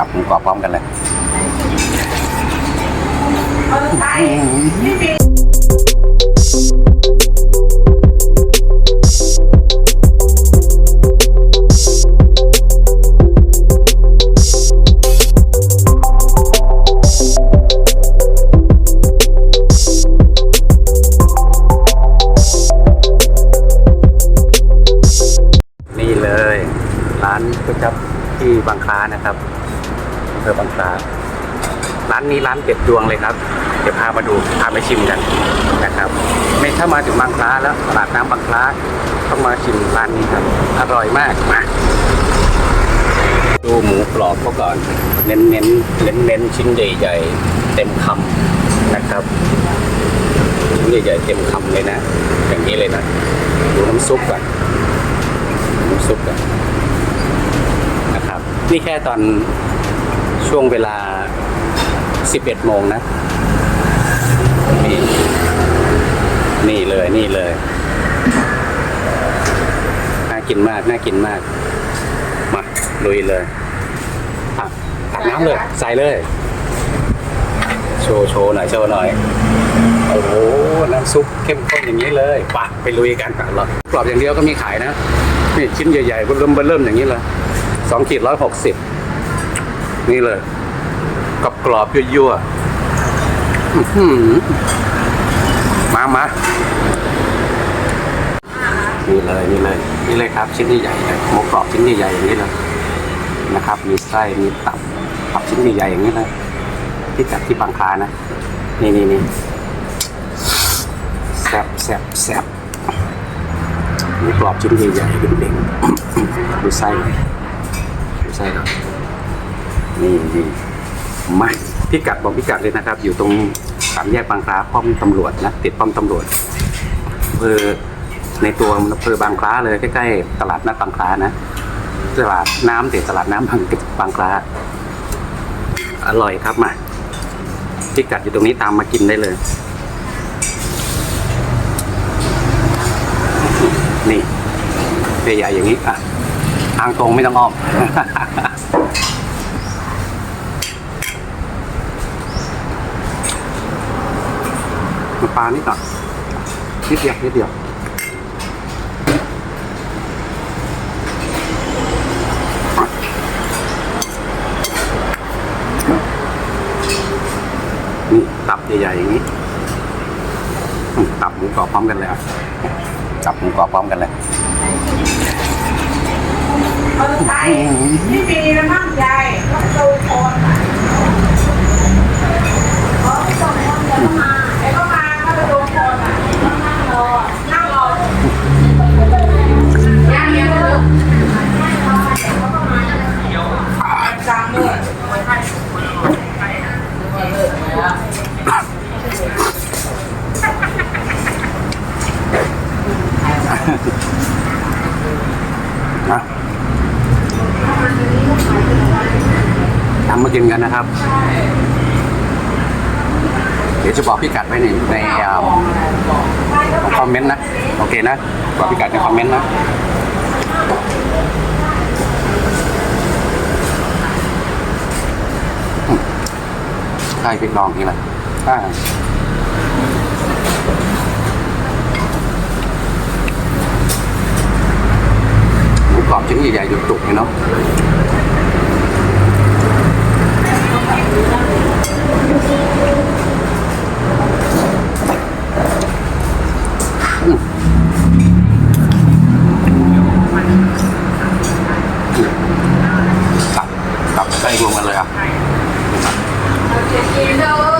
จับหมูกรอบพร้อมกันเลย นี่เลย ร้านก๋วยจั๊บที่บางคล้านะครับ เภอบางคลาร้านนี้ร้านเด็ดดวงเลยครับ เดี๋ยวพามาดูพาไปชิมกันนะครับ ไม่ถ้ามาถึงบางคลาแล้วตลาดน้ำบางคลาต้องมาชิมร้านนี้ครับ อร่อยมากมาดูหมูกรอบเขาก่อน เน้นเน้นเน้นเน้นๆชิ้นใหญ่ๆเต็มคำนะครับชิ้นใหญ่ๆเต็มคำเลยนะ อย่างนี้เลยนะดูน้ำซุปก่อนน้ำซุปก่อนนะครับ นี่แค่ตอน ช่วงเวลา 11 โมงนะ นี่ นี่เลยนี่เลย น่ากินมาก น่ากินมาก มาลุยเลยตักตักน้ำเลย ใส่เลย โชว์โชว์หน่อยโชว์หน่อย โอ้โห น้ำซุปเข้มข้นอย่างนี้เลยปะไปลุยกันกันเลยกรอบอย่างเดียวก็มีขายนะ นี่ชิ้นใหญ่ๆเริ่มเริ่มอย่างนี้เลยสองขีดร้อยหกสิบ นี่เลยกรอบกรอบยั่วๆมามานี่เลยนี่เลยนี่เลยครับ ชิ้นใหญ่ๆเลยหมูกรอบชิ้นใหญ่ๆอย่างนี้เลยนะครับ มีไส้มีตับตับชิ้นใหญ่ๆอย่างนี้เลยที่จัดที่บางคลานะนี่นี่นี่แซ่บแซ่บแซ่บมูกรอบชิ้นใหญ่ๆเด้งๆดูไส้ดูไส้หน่อย นี่นี่มาพิกัดบอกพิกัดเลยนะครับ อยู่ตรงสามแยกบางคล้าป้อมตำรวจนะติดป้อมตำรวจอำเภอในตัวอำเภอบางคล้าเลยใกล้ๆตลาดนัดบางคล้านะตลาดน้ำเด็ดตลาดน้ำบางบางคล้า อร่อยครับมาพิกัดอยู่ตรงนี้ตามมากินได้เลย นี่ใหญ่ๆอย่างนี้อะทางตรงไม่ต้องอ้อม น้ำปลานิดหน่อยนิดเดียวนิดเดียวนี่ตับใหญ่ๆอย่างนี้ตับหมูกรอบพร้อมกันเลยอะจับหมูกรอบพร้อมกันเลยนไทยที่มีน้ำมันใหญ่ต้องดูคนอะอ๋องคนเดี๋ยวก็มาเดี๋ยวก็มาก็ไปดูคนอะต้องนั่งรอ นั่งรอยังยังไม่รู้จังเลย นะทำ มากินกันนะครับ เดี๋ยวจะบอกพิกัดไว้ในในคอมเมนต์นะ โอเคนะบอกพิกัดในคอมเมนต์นะใช่พริกดองนี่แหละอ่าหมูกรอบชิ้นใหญ่ๆจุกๆเนาะอืมตับตับไส้รวม กันเลยอะกินเถอะ